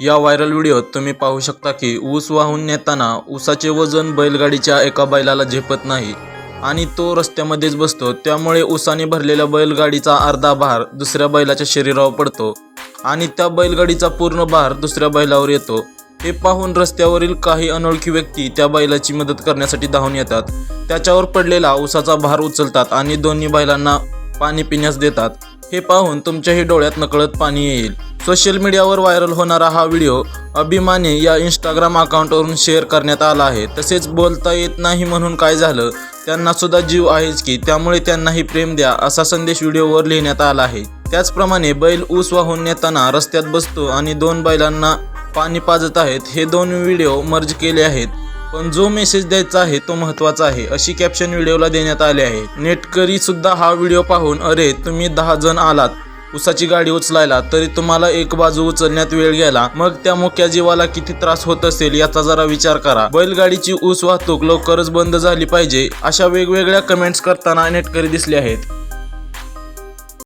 या व्हायरल व्हिडिओत तुम्ही पाहू शकता की ऊस वाहून नेताना ऊसाचे वजन बैलगाडीच्या एका बैलाला झेपत नाही आणि तो रस्त्यामध्येच बसतो. त्यामुळे ऊसाने भरलेल्या बैलगाडीचा अर्धा भार दुसऱ्या बैलाच्या शरीरावर पडतो आणि त्या बैलगाडीचा पूर्ण भार दुसऱ्या बैलावर येतो. हे पाहून रस्त्यावरील काही अनोळखी व्यक्ती त्या बैलाची मदत करण्यासाठी धावून येतात. त्याच्यावर पडलेला ऊसाचा भार उचलतात आणि दोन्ही बैलांना पाणी पिण्यास देतात. हे पाहून तुमच्याही डोळ्यात नकळत पाणी येईल. सोशल मीडियावर व्हायरल होणारा हा व्हिडिओ अभिमाने या इंस्टाग्राम अकाउंटवरून शेअर करण्यात आला आहे. तसेच बोलता येत नाही म्हणून काय झालं? त्यांना सुद्धा जीव आहेच की त्यामुळे त्यांनाही प्रेम द्या असा संदेश व्हिडिओवर लिहिण्यात आला आहे. त्याचप्रमाणे बैल ऊस वाहून नेताना रस्त्यात बसतो आणि दोन बैलांना पाणी पाजत आहेत. हे दोन व्हिडिओ मर्ज केले आहेत. पण जो मेसेज द्यायचा आहे तो महत्त्वाचा आहे अशी कॅप्शन व्हिडिओला देण्यात आले आहे. नेटकरी सुद्धा हा व्हिडिओ पाहून अरे तुम्ही दहा जण आलात. उसाची गाडी उचलायला तरी तुम्हाला एक बाजू उचलण्यात वेळ गेला मग त्या मोक्या जीवाला किती त्रास होत असेल याचा जरा विचार करा. बैलगाडीची ऊस वाहतूक लवकरच बंद झाली पाहिजे अशा वेगवेगळ्या कमेंट्स करताना नेटकरी दिसले आहेत.